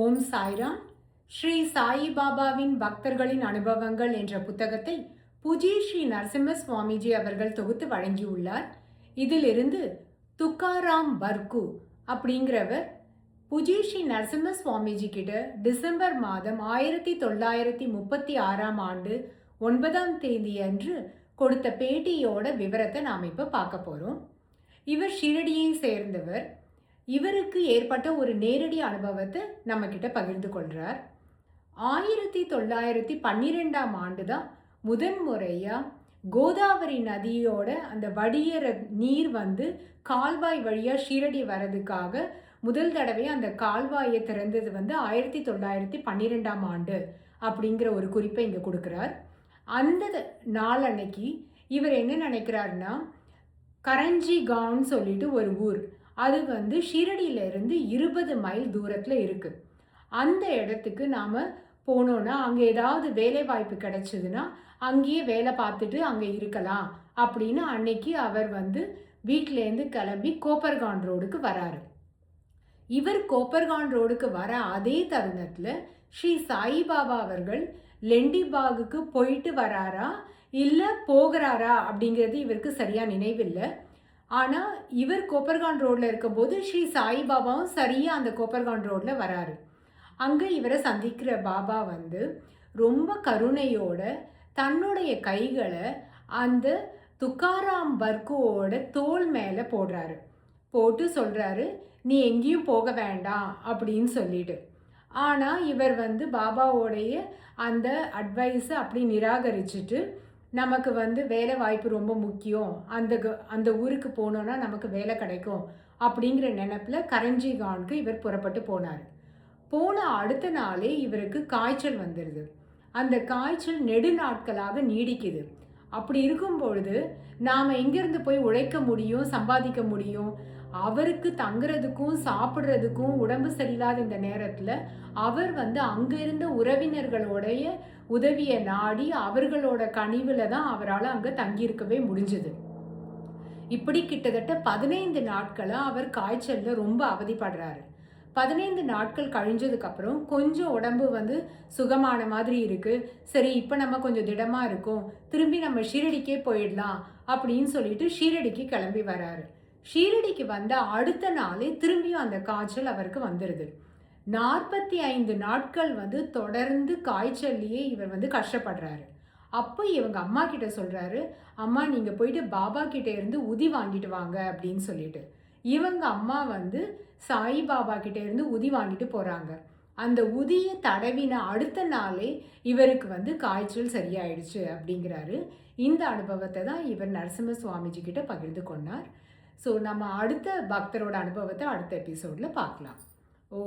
ஓம் சாய்ராம். ஸ்ரீ சாயி பாபாவின் பக்தர்களின் அனுபவங்கள் என்ற புத்தகத்தை புஜி ஸ்ரீ நரசிம்ம சுவாமிஜி அவர்கள் தொகுத்து வழங்கியுள்ளார். இதிலிருந்து துக்காராம் பர்கு அப்படிங்கிறவர் புஜி ஸ்ரீ நரசிம்ம சுவாமிஜி கிட்ட டிசம்பர் மாதம் ஆயிரத்தி தொள்ளாயிரத்தி முப்பத்தி ஆறாம் ஆண்டு ஒன்பதாம் தேதி அன்று கொடுத்த பேட்டியோட விவரத்தை நாம் இப்போ பார்க்க போகிறோம் இவர் ஷிரடியை சேர்ந்தவர். இவருக்கு ஏற்பட்ட ஒரு நேரடி அனுபவத்தை நம்ம கிட்ட பகிர்ந்து கொள்கிறார் ஆயிரத்தி தொள்ளாயிரத்தி பன்னிரெண்டாம் ஆண்டு தான் முதன்முறையாக கோதாவரி நதியோட அந்த வடியற நீர் வந்து கால்வாய் வழியாக ஷீரடி வர்றதுக்காக முதல் தடவை அந்த கால்வாயை திறந்தது வந்து ஆயிரத்தி தொள்ளாயிரத்தி பன்னிரெண்டாம் ஆண்டு அப்படிங்கிற ஒரு குறிப்பை இங்கே கொடுக்குறார். அந்த நாளன்னைக்கு இவர் என்ன நினைக்கிறாருன்னா கரஞ்சி கான்னு சொல்லிட்டு ஒரு ஊர் அது வந்து ஷிரடியிலேருந்து இருபது மைல் தூரத்தில் இருக்குது அந்த இடத்துக்கு நாம் போனோன்னா அங்கே ஏதாவது வேலை வாய்ப்பு கிடைச்சதுன்னா அங்கேயே வேலை பார்த்துட்டு அங்கே இருக்கலாம் அப்படின்னு அன்னைக்கு அவர் வந்து வீட்டிலேருந்து கிளம்பி கோப்பர்கான் ரோடுக்கு வராரு. இவர் கோப்பர்கான் ரோடுக்கு வர அதே தருணத்தில் ஸ்ரீ சாயிபாபா அவர்கள் லெண்டிபாகுக்கு போயிட்டு வராரா இல்லை போகிறாரா அப்படிங்கிறது இவருக்கு சரியாக நினைவில்லை. ஆனால் இவர் கோப்பர்கான் ரோட்டில் இருக்கும்போது ஸ்ரீ சாய்பாபாவும் சரியாக அந்த கோப்பர்கான் ரோட்டில் வராரு. அங்கே இவரை சந்திக்கிற பாபா வந்து ரொம்ப கருணையோட தன்னுடைய கைகளை அந்த துக்காராம் பர்குவோட தோல் மேலே போடுறாரு. போட்டு சொல்கிறாரு நீ எங்கேயும் போக வேண்டாம் அப்படின்னு சொல்லிட்டு. ஆனால் இவர் வந்து பாபாவோடைய அந்த அட்வைஸை அப்படி நிராகரிச்சுட்டு நமக்கு வந்து வேலை வாய்ப்பு ரொம்ப முக்கியம். அந்த க- அந்த ஊருக்கு போனோன்னா நமக்கு வேலை கிடைக்கும். அப்படிங்கிற நினப்பில் கரஞ்சிகானுக்கு இவர் புறப்பட்டு போனார். போன அடுத்த நாளே இவருக்கு காய்ச்சல் வந்துடுது அந்த காய்ச்சல் நெடுநாட்களாக நீடிக்குது. அப்படி இருக்கும் பொழுது நாம் எங்கேருந்து போய் உழைக்க முடியும் சம்பாதிக்க முடியும்? அவருக்கு தங்குறதுக்கும் சாப்பிட்றதுக்கும் உடம்பு சரியில்லாத இந்த நேரத்தில் அவர் வந்து அங்கே இருந்த உறவினர்களுடைய உதவியை நாடி அவர்களோட கனிவில் தான் அவரால் அங்கே தங்கியிருக்கவே முடிஞ்சது. இப்படி கிட்டத்தட்ட பதினைந்து நாட்களாக அவர் காய்ச்சலில் ரொம்ப அவதிப்படுறாரு. பதினைந்து நாட்கள் கழிஞ்சதுக்கப்புறம் கொஞ்சம் உடம்பு வந்து சுகமான மாதிரி இருக்குது சரி இப்போ நம்ம கொஞ்சம் திடமாக இருக்கும். திரும்பி நம்ம ஷீரடிக்கே போயிடலாம் அப்படின்னு சொல்லிட்டு ஷீரடிக்கு கிளம்பி வராரு. ஷீரடிக்கு வந்த அடுத்த நாளே திரும்பியும் அந்த காய்ச்சல் அவருக்கு வந்துடுது நாற்பத்தி ஐந்து நாட்கள் வந்து தொடர்ந்து காய்ச்சல்லையே இவர் வந்து கஷ்டப்படுறாரு. அப்போ இவங்க அம்மா கிட்ட சொல்கிறாரு அம்மா நீங்கள் போயிட்டு பாபா கிட்டே இருந்து உதி வாங்கிட்டு வாங்க அப்படின்னு சொல்லிட்டு. இவங்க அம்மா வந்து சாய்பாபா கிட்டேருந்து இருந்து உதி வாங்கிட்டு போகிறாங்க அந்த உதியை தடவின அடுத்த நாளே இவருக்கு வந்து காய்ச்சல் சரியாயிடுச்சு அப்படிங்கிறாரு. இந்த அனுபவத்தை தான் இவர் நரசிம்ம சுவாமிஜி கிட்ட பகிர்ந்து கொண்டார். ஸோ நம்ம அடுத்த பக்தரோட அனுபவத்தை அடுத்த எபிசோடில் பார்க்கலாம். ஓ